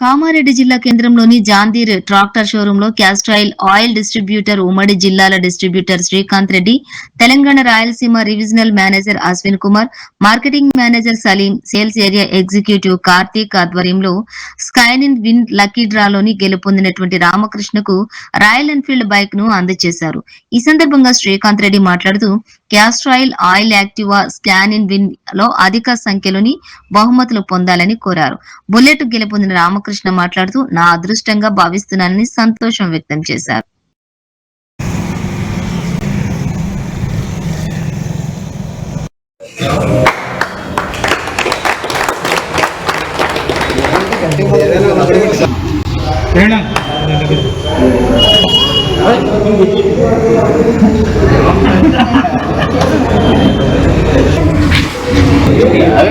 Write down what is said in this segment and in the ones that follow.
కామారెడ్డి జిల్లా కేంద్రంలోని John Deere tractor షోరూమ్లో క్యాస్ట్రాయిల్ ఆయిల్ డిస్ట్రిబ్యూటర్ ఉమ్మడి జిల్లాల distributor Srikanth Reddy Telangana Rayalaseema divisional manager Ashwin Kumar marketing manager Saleem sales area executive Karthik ఆధ్వర్యంలో scan in win lucky డ్రాలోని గెలుపొందినటువంటి రామకృష్ణకు రాయల్ ఎన్ఫీల్డ్ బైక్ను అందజేశారు. ఈ సందర్భంగా శ్రీకాంత్ రెడ్డి మాట్లాడుతూ Castrol oil Activ scan in విన్లో అధిక సంఖ్యలోని బహుమతులు పొందాలని కోరారు. బుల్లెట్ గెలుపొందిన రామకృష్ణ మాట్లాడుతూ నా అదృష్టంగా భావిస్తున్నానని సంతోషం వ్యక్తం చేశారు అవి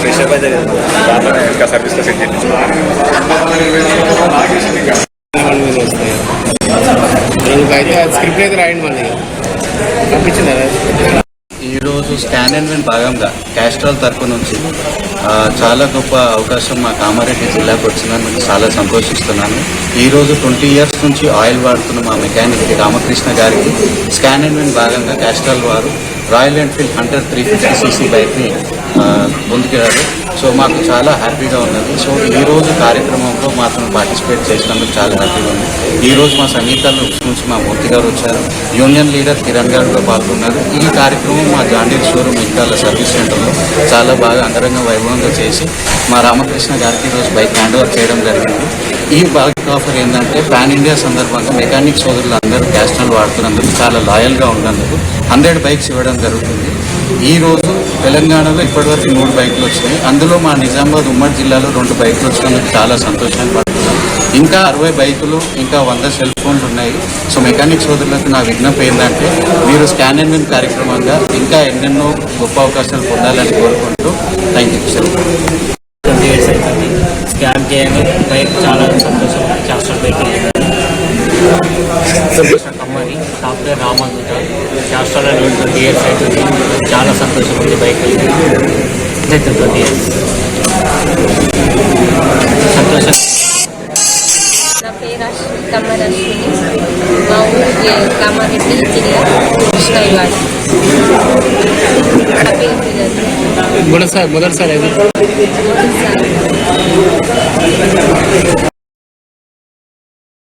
ఫ్రెషప్ అయితే దాంట్లోనే ఇంకా సర్వీస్లో సెట్ చేయించు అయితే స్క్రిప్ట్ అయితే రాయండి మళ్ళీ. పంపించింది కదా ఈరోజు స్కాన్ అండ్ విన్ భాగంగా క్యాస్ట్రాల్ తరపు నుంచి చాలా గొప్ప అవకాశం మా కామారెడ్డి జిల్లాకు వచ్చినందుకు చాలా సంతోషిస్తున్నాను. ఈరోజు ట్వంటీ ఇయర్స్ నుంచి ఆయిల్ వాడుతున్న మా మెకానిక్ రామకృష్ణ గారికి స్కాన్ అండ్ విన్ భాగంగా క్యాస్ట్రాల్ వారు Royal Enfield hundred three fifty CC బైక్ని పొందుకెళ్ళారు సో మాకు చాలా హ్యాపీగా ఉన్నది. సో ఈ రోజు కార్యక్రమంలో మాత్రం పార్టిసిపేట్ చేసినందుకు చాలా హ్యాపీగా ఉంది. ఈరోజు మా సంగీతాల నుంచి మా మూర్తి గారు వచ్చారు. యూనియన్ లీడర్ కిరణ్ గారు కూడా పాల్గొన్నారు. ఈ కార్యక్రమం మా జాండీర్ షోరూమ్ ఇంకా సర్వీస్ సెంటర్లో చాలా బాగా అంగరంగ వైభవంగా చేసి మా రామకృష్ణ గారికి ఈరోజు బైక్ హ్యాండ్ ఓవర్ చేయడం జరిగింది. ఈ బైక్ ఆఫర్ ఏంటంటే పాన్ ఇండియా సందర్భంగా మెకానిక్ సోదరులు అందరూ క్యాస్టల్ వాడుతున్నందుకు చాలా లాయల్గా ఉన్నందుకు హండ్రెడ్ బైక్స్ ఇవ్వడం జరుగుతుంది. ఈరోజు తెలంగాణలో ఇప్పటివరకు మూడు బైకులు వచ్చినాయి. అందులో మా నిజామాబాద్ ఉమ్మడి జిల్లాలో రెండు బైకులు వచ్చినందుకు చాలా సంతోషాన్ని పడుతున్నాం ఇంకా అరవై బైకులు ఇంకా వంద సెల్ ఫోన్లు ఉన్నాయి. సో మెకానిక్ సోదరులకు నా విజ్ఞప్తి ఏంటంటే మీరు స్కాన్ అండ్ విన్ కార్యక్రమంగా ఇంకా ఎన్నెన్నో గొప్ప అవకాశాలు పొందాలని కోరుకుంటూ thank you sir twenty years అవుతుంది స్కాన్ చేయగా బైక్ చాలా సంతోషం చేస్తారు బైక్ కమ్మని సాఫ్ట్వేర్ రామందుట చేస్తారు ట్వంటీ ఇయర్స్ అవుతుంది చాలా సంతోషం ఉంది బైక్ ట్వంటీ ఇయర్స్ సంతోషం. నా పేరు కమ్మరశ్విని మా ఊరు జే- కామారెడ్డి జిల్లా కృష్ణయ్యవాడ. మొదటిసారి మొదటిసారి.